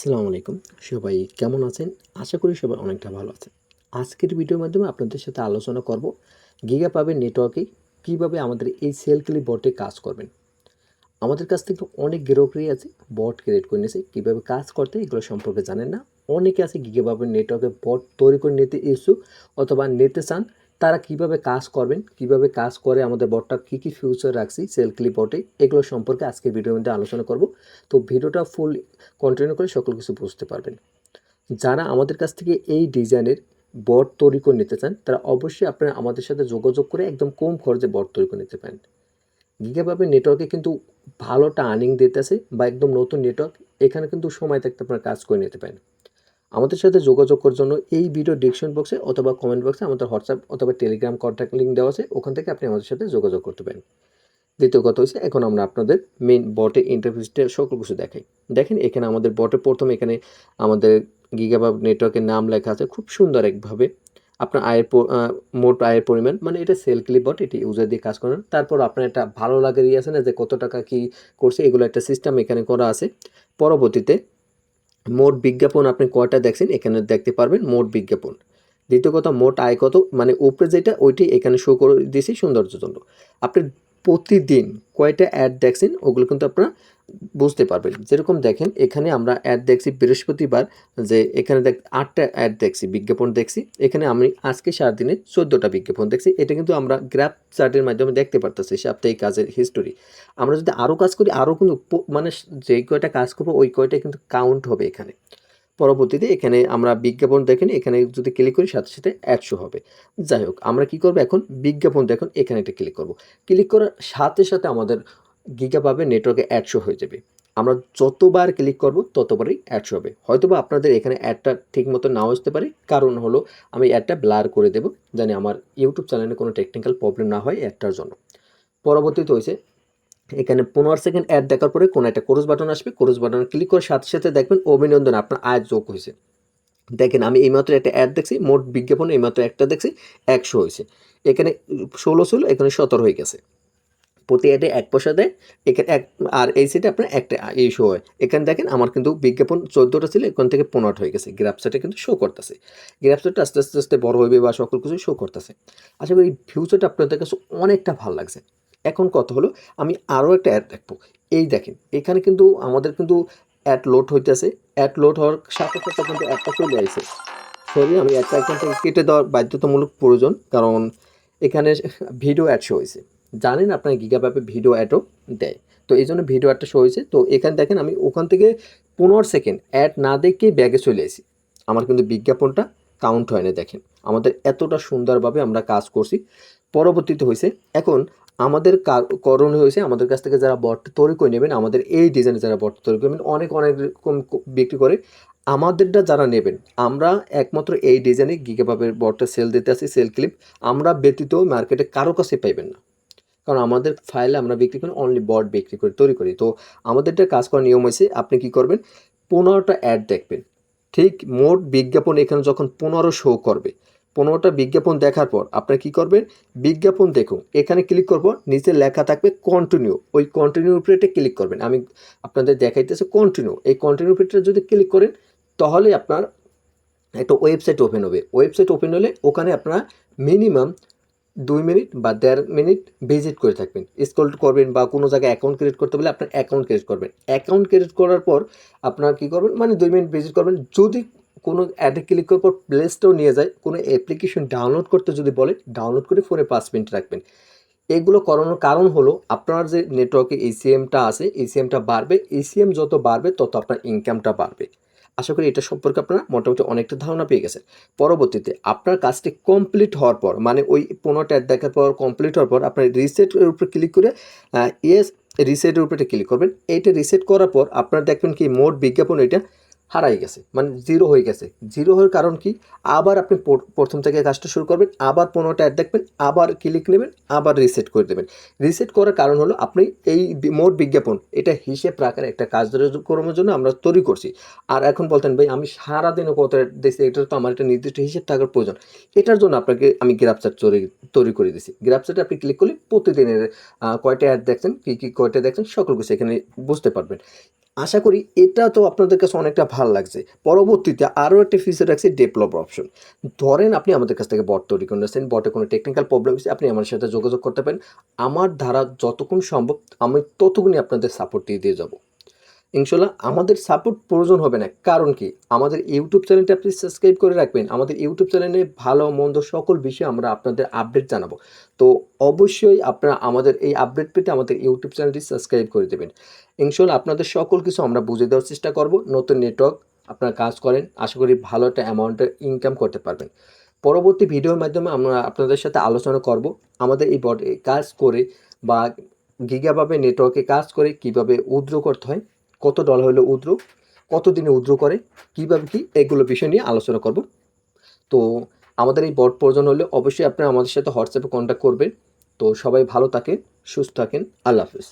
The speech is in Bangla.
আসসালামু আলাইকুম। সবাই কেমন আছেন? আশা করি সবাই অনেকটা ভালো আছেন। আজকের ভিডিওর মাধ্যমে আপনাদের সাথে আলোচনা করব গিগা পাবের নেটওয়ার্কে কীভাবে আমাদের এই সেলকেলি বটে কাজ করবেন। আমাদের কাছ থেকে অনেক গ্রাহকরাই আছে, বট ক্রিয়েট করে নিয়েছে। কীভাবে কাজ করতে এগুলো সম্পর্কে জানেন না। অনেকে আছে গিগা পাবের নেটওয়ার্কে বট তৈরি করে নিতে ইচ্ছুক অথবা নিতে চান। তারা কীভাবে কাজ করবেন, কীভাবে কাজ করে আমাদের বটটা, কী কী ফিউচার রাখছি সেল ক্লিপ বটে এগুলো সম্পর্কে আজকের ভিডিওর মধ্যে আলোচনা করব। তো ভিডিওটা ফুল কন্টিনিউ করে সকল কিছু বুঝতে পারবেন। যারা আমাদের কাছ থেকে এই ডিজাইনের বট তৈরি করে নিতে চান, তারা অবশ্যই আপনারা আমাদের সাথে যোগাযোগ করে একদম কম খরচে বট তৈরি করে নিতে পারেন। গিগাভাবে নেটওয়ার্কে কিন্তু ভালো আর্নিং দিতেছে বা একদম নতুন নেটওয়ার্ক এখানে কিন্তু সময় থাকতে আপনারা কাজ করে নিতে পারেন। আমাদের সাথে যোগাযোগ করার জন্য এই ভিডিও ডিসক্রিপশন বক্সে অথবা কমেন্ট বক্সে আমাদের হোয়াটসঅ্যাপ অথবা টেলিগ্রাম কন্ট্যাক্ট লিঙ্ক দেওয়া আছে। ওখান থেকে আপনি আমাদের সাথে যোগাযোগ করতে পারেন। দ্বিতীয় কথা হচ্ছে, এখন আমরা আপনাদের মেন বটে ইন্টারফেসটা সকল কিছু দেখাই। দেখেন, এখানে আমাদের বটে প্রথম এখানে আমাদের গিগাবাব নেটওয়ার্কের নাম লেখা আছে। খুব সুন্দর একভাবে। আপনার আয়ের মোট আয়ের পরিমাণ মানে এটা সেল ক্লিপ বট এটি ইউজার দিয়ে কাজ করেন। তারপর আপনার একটা ভালো লাগে দিয়ে আছে না যে কত টাকা কি করছে, এগুলো একটা সিস্টেম এখানে করা আছে। পরবর্তীতে মোট বিজ্ঞাপন আপনি কয়টা দেখছেন এখানে দেখতে পারবেন, মোট বিজ্ঞাপন। দ্বিতীয় কথা, মোট আয় কত? মানে উপরে যেটা ওইটি এখানে শো করে দিয়েছি সৌন্দর্যজন্য আপনি প্রতিদিন কয়টা অ্যাড দেখছেন, ওগুলো কিন্তু আপনারা বুঝতে পারবেন। যেরকম দেখেন, এখানে আমরা অ্যাড দেখছি বৃহস্পতিবার, যে এখানে দেখ, আটটা অ্যাড দেখছি, বিজ্ঞাপন দেখছি। এখানে আমি আজকে সাত দিনে চোদ্দোটা বিজ্ঞাপন দেখছি। এটা কিন্তু আমরা গ্রাফ চার্টের মাধ্যমে দেখতে পারতেছি সাপ্তাহিক কাজের হিস্টোরি আমরা যদি আরও কাজ করি আরও কিন্তু মানে যেই কয়টা কাজ করব, ওই কয়টা কিন্তু কাউন্ট হবে এখানে। পরবর্তীতে এখানে আমরা বিজ্ঞাপন দেখেন এখানে যদি ক্লিক করি সাথে সাথে একশো হবে। যাই হোক, আমরা কি করব এখন? বিজ্ঞাপন দেখুন, এখানে একটা ক্লিক করব। ক্লিক করার সাথে সাথে আমাদের গিগা পাবে নেটওয়ার্কে একশো হয়ে যাবে। আমরা যতবার ক্লিক করব, ততবারই অ্যাডস হবে। হয়তোবা আপনাদের এখানে অ্যাডটা ঠিক মতো নাও আসতে পারে। কারণ হলো, আমি অ্যাডটা ব্লার করে দেবো, জানি আমার ইউটিউব চ্যানেলে কোনো টেকনিক্যাল প্রবলেম না হয় অ্যাডটার জন্য। পরবর্তীতে হয়েছে এখানে পনেরো সেকেন্ড অ্যাড দেখার পরে কোনো একটা কোরস বাটন আসবে কোরস বাটন ক্লিক করে সাথে সাথে দেখবেন অভিনন্দন, আপনার আয় যোগ হয়েছে। দেখেন আমি এইমাত্র একটা অ্যাড দেখছি, মোট বিজ্ঞাপন এইমাত্র একটা দেখছি, একশো হয়েছে। এখানে ষোলো ষোলো এখানে সতেরো হয়ে গেছে। প্রতি অ্যাডে এক পয়সা দেয়, এখানে এক, আর এই সাইডে আপনার একটা শো হয়। এখানে দেখেন আমার কিন্তু বিজ্ঞাপন চোদ্দোটা ছিল, এখান থেকে পনেরোটা হয়ে গেছে। গ্রাফসাইটে কিন্তু শো করতেছে। গ্রাফসাইটটা আস্তে আস্তে আস্তে বড় হবে বা সকল কিছু শো করতেছে। করি এই ফিউচারটা আপনাদের কাছে অনেকটা ভালো লাগছে। এখন কত হলো? আমি আরও একটা অ্যাড দেখব। এই দেখেন, এখানে কিন্তু আমাদের কিন্তু অ্যাড লোড হইতেছে। অ্যাড লোড হওয়ার সাথে সাথে কিন্তু অ্যাডটা চলে আসছে সরি আমি একটা এখান থেকে কেটে দেওয়ার বাধ্যতামূলক প্রয়োজন, কারণ এখানে ভিডিও অ্যাড শো হয়েছে জানেন আপনার গিগাপ্যাপে ভিডিও অ্যাডও দেয়। তো এই জন্য ভিডিও অ্যাডটা শো হয়েছে তো এখানে দেখেন, আমি ওখান থেকে পনেরো সেকেন্ড অ্যাড না দেখে ব্যাগে চলে এসেছি আমার কিন্তু বিজ্ঞাপনটা কাউন্ট হয় না দেখেন। আমাদের এতটা সুন্দরভাবে আমরা কাজ করছি। পরবর্তীতে হয়েছে এখন আমাদের করণীয় হয়েছে, আমাদের কাছ থেকে যারা বট তৈরি করে নেবেন, আমাদের এই ডিজাইনে যারা বট তৈরি করবেন অনেক অনেক রকম বিক্রি করে আমাদেরটা যারা নেবেন, আমরা একমাত্র এই ডিজাইনে গিগাপাবের বটটা সেল দিতে আসি সেল ক্লিপ আমরা ব্যতীত মার্কেটে কারও কাছে পাইবেন না। কারণ আমাদের ফাইলে আমরা বিক্রি করি অনলি বট বিক্রি করি তৈরি করি। তো আমাদেরটা কাজ করার নিয়ম হয়েছে, আপনি কি করবেন, পনেরোটা অ্যাড দেখবেন। ঠিক মোট বিজ্ঞাপন এখানে যখন পনেরো শো করবে পনেরোটা বিজ্ঞাপন দেখার পর আপনি কী করবেন? বিজ্ঞাপন দেখুন। এখানে ক্লিক করব, নিচে লেখা থাকবে কন্টিনিউ ওই কন্টিনিউ উপরে ক্লিক করবেন। আমি আপনাদের দেখাইতেছে কন্টিনিউ এই কন্টিনিউ উপরে যদি ক্লিক করেন, তাহলে আপনার একটা ওয়েবসাইট ওপেন হবে। ওয়েবসাইট ওপেন হলে ওখানে আপনারা মিনিমাম দুই মিনিট বা দেড় মিনিট ভিজিট করে থাকবেন। স্ক্রল করবেন বা কোনো জায়গায় অ্যাকাউন্ট ক্রিয়েট করতে বলে আপনার অ্যাকাউন্ট ক্রিয়েট করবেন। অ্যাকাউন্ট ক্রিয়েট করার পর আপনার কী করবেন? মানে দুই মিনিট ভিজিট করবেন। যদি কোনো অ্যাডে ক্লিক করার পর প্লে স্টোর নিয়ে যায়, কোনো অ্যাপ্লিকেশন ডাউনলোড করতে যদি বলে ডাউনলোড করে ফোনে পাঁচ মিনিট রাখবেন। এগুলো করানোর কারণ হলো আপনার যে নেটওয়ার্কে এসিএমটা আছে এসিএমটা বাড়বে এসিএম যত বাড়বে, তত আপনার ইনকামটা বাড়বে। আশা করি এটা সম্পর্কে আপনারা মোটামুটি অনেকটা ধারণা পেয়ে গেছেন। পরবর্তীতে আপনার কাজটি কমপ্লিট হওয়ার পর মানে ওই পনেরোটা দেখার পর কমপ্লিট হওয়ার পর আপনার রিসেটের উপরে ক্লিক করে ইয়েস রিসেটের উপরে ক্লিক করবেন। এইটা রিসেট করার পর আপনার দেখবেন কি মোট বিজ্ঞাপন এটা হারাই গেছে মানে জিরো হয়ে গেছে। জিরো হওয়ার কারণ কি? আবার আপনি প্রথম থেকে কাজটা শুরু করবেন, আবার পনেরোটা অ্যাড দেখবেন, আবার ক্লিক নেবেন, আবার রিসেট করে দেবেন। রিসেট করার কারণ হলো আপনি এই মোট বিজ্ঞাপন, এটা হিসেব রাখার একটা কাজ কর্মের জন্য আমরা তৈরি করছি। আর এখন বলতেন, ভাই, আমি সারাদিনও কত দিয়েছি, এটার তো আমার একটা নির্দিষ্ট হিসেব থাকার প্রয়োজন। এটার জন্য আপনাকে আমি গ্রাফচার্ট তৈরি তৈরি করে দিয়েছি। গ্রাফচার্টে আপনি ক্লিক করলে প্রতিদিনের কয়টা অ্যাড দেখছেন, কী কী কয়টা দেখছেন, সকল কিছু এখানে বুঝতে পারবেন। আশা করি এটা তো আপনাদের কাছে অনেকটা ভালো লাগছে। পরবর্তীতে আরও একটা ফিচার রাখছি ডেভেলপ অপশন ধরেন আপনি আমাদের কাছ থেকে বট তৈরি করে নিয়েছেন বটে কোনো টেকনিক্যাল প্রবলেম হচ্ছে আপনি আমার সাথে যোগাযোগ করতে পারেন। আমার ধারা যতক্ষণ সম্ভব আমি ততক্ষণই আপনাদের সাপোর্ট দিয়ে দিয়ে যাব। ইনশাল্লাহ আমাদের সাপোর্ট প্রয়োজন হবে না। কারণ কি? আমাদের ইউটিউব চ্যানেলটা আপনি সাবস্ক্রাইব করে রাখবেন। আমাদের ইউটিউব চ্যানেলে ভালো, মন্দ সকল বিষয়ে আমরা আপনাদের আপডেট জানাব। তো অবশ্যই আপনারা আমাদের এই আপডেট পেতে আমাদের ইউটিউব চ্যানেলটি সাবস্ক্রাইব করে দেবেন। ইনশাল্লাহ আপনাদের সকল কিছু আমরা বুঝে দেওয়ার চেষ্টা করব। নতুন নেটওয়ার্ক আপনারা কাজ করেন, আশা করি ভালো একটা অ্যামাউন্টের ইনকাম করতে পারবেন। পরবর্তী ভিডিওর মাধ্যমে আমরা আপনাদের সাথে আলোচনা করব। আমাদের এই বট কাজ করে বা গিগাভাবে নেটওয়ার্কে কাজ করে কীভাবে উদ্র করতে হয় কত ডলার হলো উদ্র, কত দিনে উদ্র করে, কীভাবে কী, এগুলো বিষয় নিয়ে আলোচনা করব। তো আমাদের এই বট প্রয়োজন হলে অবশ্যই আপনারা আমাদের সাথে হোয়াটসঅ্যাপে কন্ট্যাক্ট করবেন। তো সবাই ভালো থাকেন, সুস্থ থাকেন, আল্লাহ হাফিজ।